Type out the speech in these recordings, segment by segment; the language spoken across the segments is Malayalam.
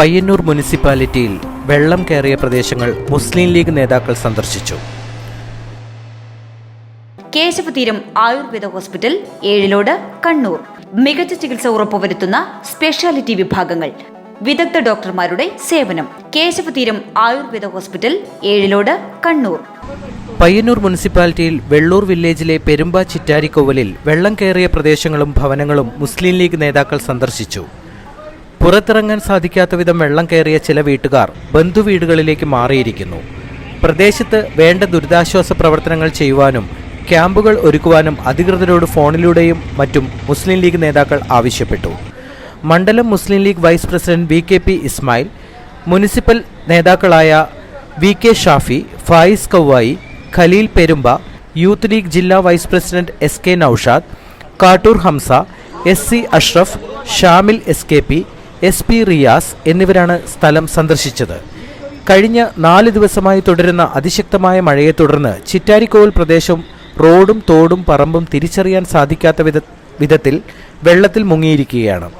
പയ്യന്നൂർ മുനിസിപ്പാലിറ്റിയിൽ വെള്ളം കയറിയ പ്രദേശങ്ങൾ മുസ്ലിം ലീഗ് നേതാക്കൾ സന്ദർശിച്ചു. കേശവതീരം ആയുർവേദ ഹോസ്പിറ്റൽ ഏഴിലോട് കണ്ണൂർ. മികച്ച ചികിത്സ ഉറപ്പുവരുത്തുന്ന സ്പെഷ്യാലിറ്റി വിഭാഗങ്ങൾ. വിദഗ്ധ ഡോക്ടർമാരുടെ സേവനം. കേശവതീരം ആയുർവേദ ഹോസ്പിറ്റൽ ഏഴിലോട് കണ്ണൂർ. പയ്യന്നൂർ മുനിസിപ്പാലിറ്റിയിൽ വെള്ളൂർ വില്ലേജിലെ പെരുമ്പ ചിറ്റാരിക്കോവലിൽ വെള്ളം കയറിയ പ്രദേശങ്ങളും ഭവനങ്ങളും മുസ്ലിം ലീഗ് നേതാക്കൾ സന്ദർശിച്ചു. പുറത്തിറങ്ങാൻ സാധിക്കാത്ത വിധം വെള്ളം കയറിയ ചില വീട്ടുകാർ ബന്ധുവീടുകളിലേക്ക് മാറിയിരിക്കുന്നു. പ്രദേശത്ത് വേണ്ട ദുരിതാശ്വാസ പ്രവർത്തനങ്ങൾ ചെയ്യുവാനും ക്യാമ്പുകൾ ഒരുക്കുവാനും അധികൃതരോട് ഫോണിലൂടെയും മറ്റും മുസ്ലിം ലീഗ് നേതാക്കൾ ആവശ്യപ്പെട്ടു. മണ്ഡലം Muslim League vice president V K P Ismail municipal നേതാക്കളായ V K Shafi Fayis Kavvayi Khaleel Perumba youth League ജില്ലാ vice president S K Noushad Kattoor Hamza S C Ashraf Shamil S K P S P Riyas എന്നിവരാണ് സ്ഥലം സന്ദർശിച്ചത്. കഴിഞ്ഞ നാല് ദിവസമായി തുടരുന്ന അതിശക്തമായ മഴയെ തുടർന്ന് ചിറ്റാരിക്കോവിൽ പ്രദേശം റോഡും തോടും പറമ്പും തിരിച്ചറിയാൻ സാധിക്കാത്ത വിധ വിധത്തിൽ വെള്ളത്തിൽ മുങ്ങിയിരിക്കുകയാണ്.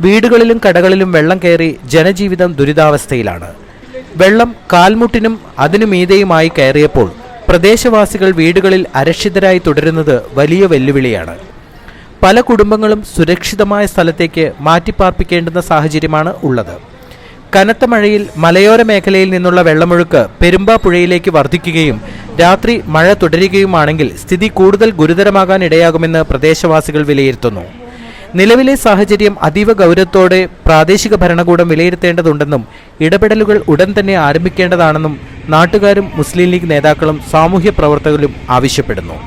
വീടുകളിലും കടകളിലും വെള്ളം കയറി ജനജീവിതം ദുരിതാവസ്ഥയിലാണ്. വെള്ളം കാൽമുട്ടിനും അതിനു മീതെയുമായി കയറിയപ്പോൾ പ്രദേശവാസികൾ വീടുകളിൽ അരക്ഷിതരായി തുടരുന്നത് വലിയ വെല്ലുവിളിയാണ്. പല കുടുംബങ്ങളും സുരക്ഷിതമായ സ്ഥലത്തേക്ക് മാറ്റിപ്പാർപ്പിക്കേണ്ടുന്ന സാഹചര്യമാണ് ഉള്ളത്. കനത്ത മഴയിൽ മലയോര മേഖലയിൽ നിന്നുള്ള വെള്ളമൊഴുക്ക് പെരുമ്പാ പുഴയിലേക്ക് വർദ്ധിക്കുകയും രാത്രി മഴ തുടരുകയുമാണെങ്കിൽ സ്ഥിതി കൂടുതൽ ഗുരുതരമാകാൻ ഇടയാകുമെന്ന് പ്രദേശവാസികൾ വിലയിരുത്തുന്നു. നിലവിലെ സാഹചര്യം അതീവ ഗൗരവത്തോടെ പ്രാദേശിക ഭരണകൂടം വിലയിരുത്തേണ്ടതുണ്ടെന്നും ഇടപെടലുകൾ ഉടൻ തന്നെ ആരംഭിക്കേണ്ടതാണെന്നും നാട്ടുകാരും മുസ്ലിം ലീഗ് നേതാക്കളും സാമൂഹ്യ പ്രവർത്തകരും ആവശ്യപ്പെടുന്നു.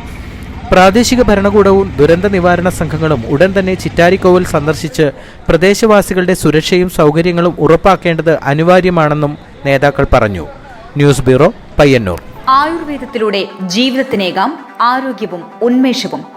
പ്രാദേശിക ഭരണകൂടവും ദുരന്ത നിവാരണ സംഘങ്ങളും ഉടൻ തന്നെ ചിറ്റാരിക്കോവിൽ സന്ദർശിച്ച് പ്രദേശവാസികളുടെ സുരക്ഷയും സൗകര്യങ്ങളും ഉറപ്പാക്കേണ്ടത് അനിവാര്യമാണെന്നും നേതാക്കൾ പറഞ്ഞു. News bureau Payyannur. ആയുർവേദത്തിലൂടെ ജീവിതത്തിനേകാം ആരോഗ്യവും ഉന്മേഷവും.